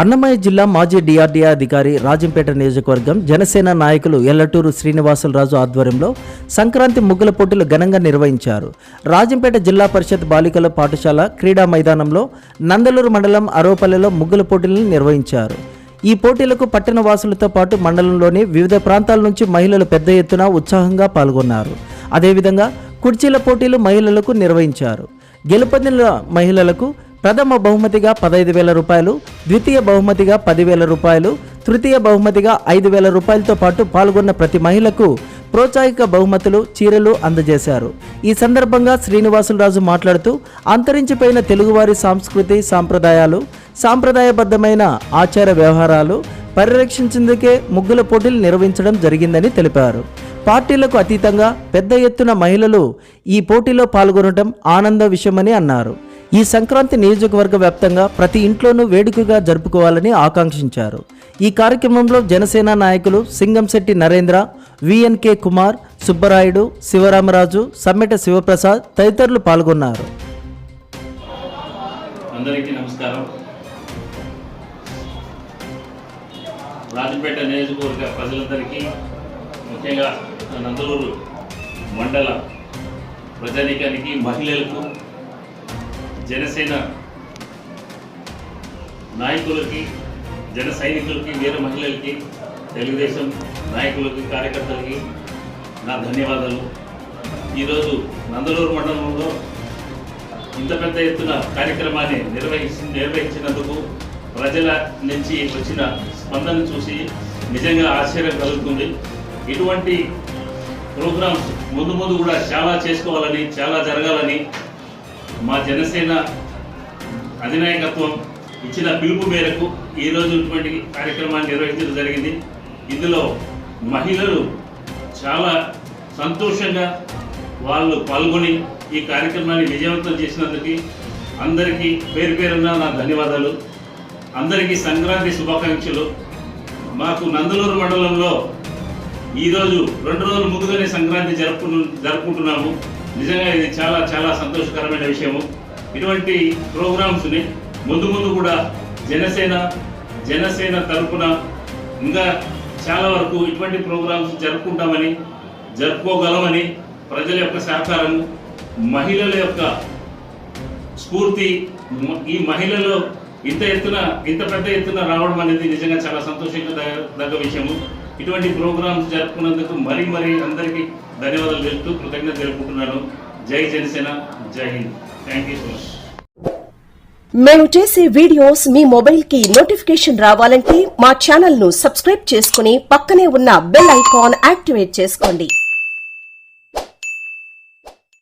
అన్నమయ్య జిల్లా మాజీ డిఆర్డీఏ అధికారి రాజంపేట నియోజకవర్గం జనసేన నాయకులు ఎల్లటూరు శ్రీనివాసులరాజు ఆధ్వర్యంలో సంక్రాంతి ముగ్గుల పోటీలు ఘనంగా నిర్వహించారు. రాజంపేట జిల్లా పరిషత్ బాలికల పాఠశాల క్రీడా మైదానంలో నందలూరు మండలం అరోపల్లెలో ముగ్గుల పోటీలను నిర్వహించారు. ఈ పోటీలకు పట్టణ వాసులతో పాటు మండలంలోని వివిధ ప్రాంతాల నుంచి మహిళలు పెద్ద ఎత్తున ఉత్సాహంగా పాల్గొన్నారు. అదేవిధంగా కుర్చీల పోటీలు మహిళలకు నిర్వహించారు. గెలుపొందిన మహిళలకు ప్రథమ బహుమతిగా పదహైదు వేల రూపాయలు ద్వితీయ బహుమతిగా పదివేల రూపాయలు తృతీయ బహుమతిగా ఐదు వేల రూపాయలతో పాటు పాల్గొన్న ప్రతి మహిళకు ప్రోత్సాహిక బహుమతులు చీరలు అందజేశారు. ఈ సందర్భంగా శ్రీనివాసులరాజు మాట్లాడుతూ అంతరించిపోయిన తెలుగువారి సంస్కృతి సాంప్రదాయాలు సాంప్రదాయబద్ధమైన ఆచార వ్యవహారాలు పరిరక్షించేందుకే ముగ్గుల పోటీలు నిర్వహించడం జరిగిందని తెలిపారు. పార్టీలకు అతీతంగా పెద్ద ఎత్తున మహిళలు ఈ పోటీలో పాల్గొనడం ఆనంద విషయమని అన్నారు. ఈ సంక్రాంతి నియోజకవర్గ వ్యాప్తంగా ప్రతి ఇంట్లోనూ వేడుకగా జరుపుకోవాలని ఆకాంక్షించారు. ఈ కార్యక్రమంలో జనసేన నాయకులు సింగంశెట్టి నరేంద్ర విఎన్కే కుమార్ సుబ్బరాయుడు శివరామరాజు సమ్మెట శివప్రసాద్ తదితరులు పాల్గొన్నారు. అందరికీ నమస్కారం. రాజపేట నియోజకవర్గ ప్రజలందరికీ ముఖ్యంగా నందలూరు మండల ప్రజానీకానికి మహిళలకు జనసేన నాయకులకి జన సైనికులకి వీర మహిళలకి తెలుగుదేశం నాయకులకి కార్యకర్తలకి నా ధన్యవాదాలు. ఈరోజు నందలూరు మండలంలో ఇంత పెద్ద ఎత్తున కార్యక్రమాన్ని నిర్వహించి నిర్వహించినందుకు ప్రజల నుంచి వచ్చిన స్పందన చూసి నిజంగా ఆశ్చర్యం కలుగుతుంది. ఇటువంటి ప్రోగ్రామ్స్ ముందు ముందు కూడా చాలా చేసుకోవాలని చాలా జరగాలని మా జనసేన అధినాయకత్వం ఇచ్చిన పిలుపు మేరకు ఈరోజు ఇటువంటి కార్యక్రమాన్ని నిర్వహించడం జరిగింది. ఇందులో మహిళలు చాలా సంతోషంగా వాళ్ళు పాల్గొని ఈ కార్యక్రమాన్ని విజయవంతం చేసినందుకు అందరికీ పేరు పేరున నా ధన్యవాదాలు. అందరికీ సంక్రాంతి శుభాకాంక్షలు. మాకు నందలూరు మండలంలో ఈరోజు రెండు రోజులు ముందుగానే సంక్రాంతి జరుపుకు జరుపుకుంటున్నాము. నిజంగా ఇది చాలా చాలా సంతోషకరమైన విషయము. ఇటువంటి ప్రోగ్రామ్స్ని ముందు ముందు కూడా జనసేన జనసేన తరఫున ఇంకా చాలా వరకు ఇటువంటి ప్రోగ్రామ్స్ జరుపుకుంటామని జరుపుకోగలమని ప్రజల యొక్క సహకారం మహిళల యొక్క స్ఫూర్తి ఈ మహిళలు ఇంత ఎత్తున ఇంత పెద్ద ఎత్తున రావడం అనేది నిజంగా చాలా సంతోషంగా తగ్గ దగ్గ విషయము. ఇటువంటి ప్రోగ్రామ్స్ జరుపుకున్నందుకు మరీ మరీ అందరికీ ధన్యవాదాలు తెలుపుతూ కృతజ్ఞత తెలుపుకుంటున్నాను జై జనసేన జై Hind. Thank you so much మేము చేసే వీడియోస్ మీ మొబైల్కి నోటిఫికేషన్ రావాలంటే మా ఛానల్ను సబ్స్క్రైబ్ చేసుకుని పక్కనే ఉన్న బెల్ ఐకాన్ యాక్టివేట్ చేసుకోండి.